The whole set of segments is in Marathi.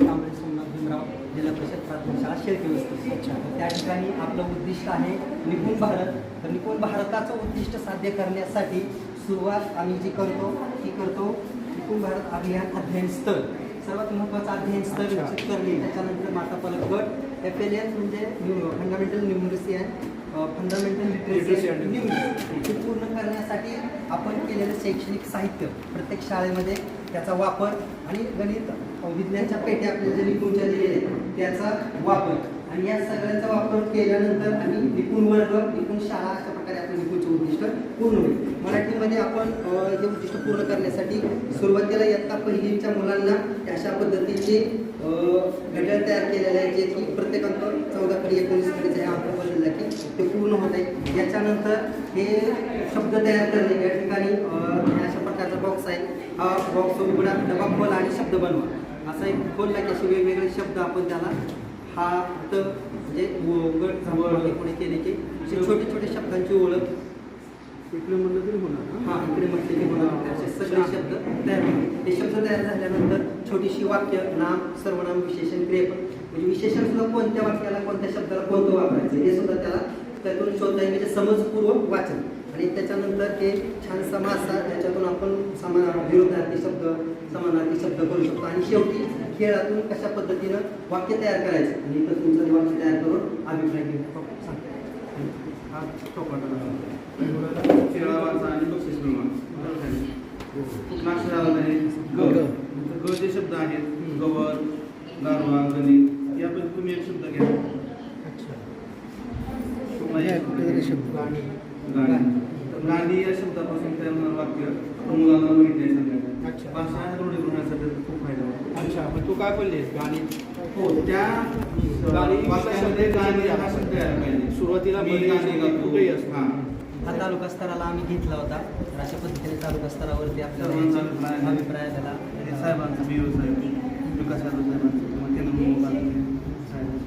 कांबळे सोमनाथ भीमराव जिल्हा परिषद प्राथमिक शाळा शेळके वस्ती त्या ठिकाणी आपलं उद्दिष्ट आहे निपुण भारत. तर निपुण भारताचं उद्दिष्ट साध्य करण्यासाठी सुरुवात आम्ही जी करतो ती करतो निपुण भारत अभियान अध्ययन स्थळ. सर्वात महत्त्वाचं अध्ययन स्थळ निश्चित करणे. त्याच्यानंतर माता पालक गट एफ एल एन म्हणजे fundamental numeracy and fundamental literacy and numeracy हे पूर्ण करण्यासाठी आपण केलेलं शैक्षणिक साहित्य प्रत्येक शाळेमध्ये त्याचा वापर आणि गणित विज्ञानच्या पेट्या आपल्या जे निपुणच्या दिलेल्या आहेत त्याचा वापर. आणि या सगळ्यांचा वापर केल्यानंतर आम्ही निपुण वर्ग निपुण शाळा अशा प्रकारे आपलं निपुणचे उद्दिष्ट पूर्ण होईल. मराठीमध्ये आपण हे उद्दिष्ट पूर्ण करण्यासाठी सुरुवातीला इयत्ता पहिलीच्या मुलांना अशा पद्धतीचे अ, घड्याळ तयार केलेले आहे जे की प्रत्येक अंक चौदा कडे एकोणीस कडेचे अंक बदलला की ते पूर्ण होत आहे. याच्यानंतर हे शब्द तयार करणे या ठिकाणी अशा प्रकारचा बॉक्स आहे. हा बॉक्स उघडा डबा खोला आणि शब्द बनवा. असा एक खोलला की असे वेगवेगळे शब्द आपण त्याला हा त म्हणजे झांबड हे पुढे केले की असे छोटे छोटे शब्दांची ओळख. इकडे म्हणलं तरी होणार हा इकडे म्हटले की होणार. असे सगळे शब्द तयार ते शब्द तयार झाल्यानंतर छोटीशी वाक्य नाम सर्वनाम विशेषण क्रियापद. म्हणजे विशेषण सुद्धा कोणत्या वाक्याला कोणत्या शब्दाला कोणतं वापरायचं? हे सुद्धा त्याला त्यातून शोधता येईल. म्हणजे समजपूर्वक वाचन. आणि त्याच्यानंतर ते छान समास त्याच्यातून आपण समान विरोधार्थी शब्द समानार्थी शब्द करू शकतो. आणि शेवटी खेळातून कशा पद्धतीनं वाक्य तयार करायचं? आणि इथं तुमचं ते वाक्य तयार करून अभिप्राय घेऊन सांगतो. हा आणि बक्षीस मिळवा नाक्षराला नाही ग. ग. जे शब्द आहेत गवर गारवा गणित यापैकी तुम्ही एक शब्द घ्या. शब्द. गाणी. गाणी या शब्दापासून होणारं वाक्य मुलांना बघितले सांगायचं अच्छा. भाषा रूढी होण्यासाठी खूप फायदा होतो. अच्छा मग तू काय बोलली गाणी. हो त्या गाणी वाक्यामध्ये गाणी हा शब्द यायला पाहिजे. सुरुवातीला मी मध्ये गाणी गातो. हां. हा तालुका स्तराला आम्ही घेतला होता. तर अशा पद्धतीने तालुका स्तरावरती आपल्याला अभिप्राय झाला. साहेबांचं बी ओ साहेब विकास यादव साहेबांचं. किंवा केंद्र साहेब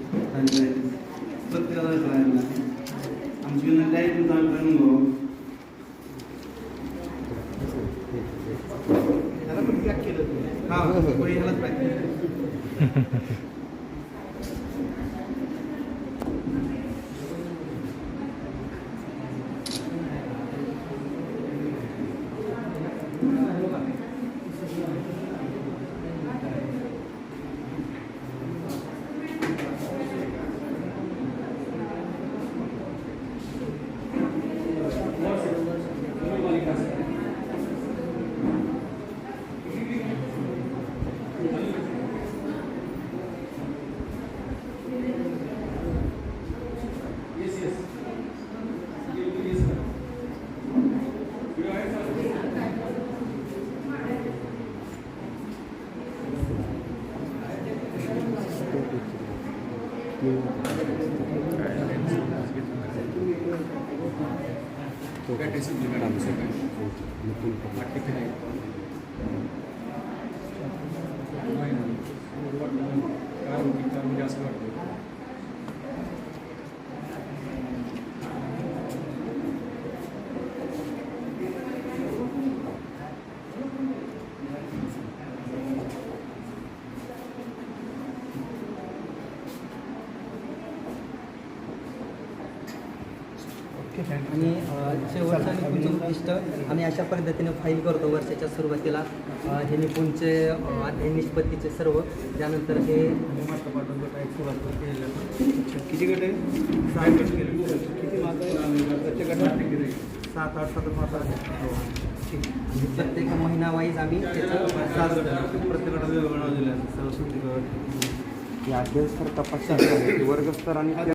प्रत्येकाला अभिप्राय दिला. आमची विनंती आहे तुमचा अभिप्राय नोंदवा त्याला पण पॅक केलं तुम्ही हा म्हणजे असं वाटतं. आणि शेवटचं निपुणचं उद्दिष्ट आम्ही अशा पद्धतीने फाईल करतो वर्षाच्या सुरुवातीला हे निपुणचे अध्ययन निष्पत्तीचे सर्व त्यानंतर हे. किती गट आहे सहा गट केले. किती सात आठ सात मार्क आहेत. आणि प्रत्येक महिना वाईज आम्ही त्याचं सात गट. प्रत्येक गटाला वेगवेगळं नाव दिलं आहे. सरस्वती गट अभ्यास तर तपासणी वर्गस्तर आणि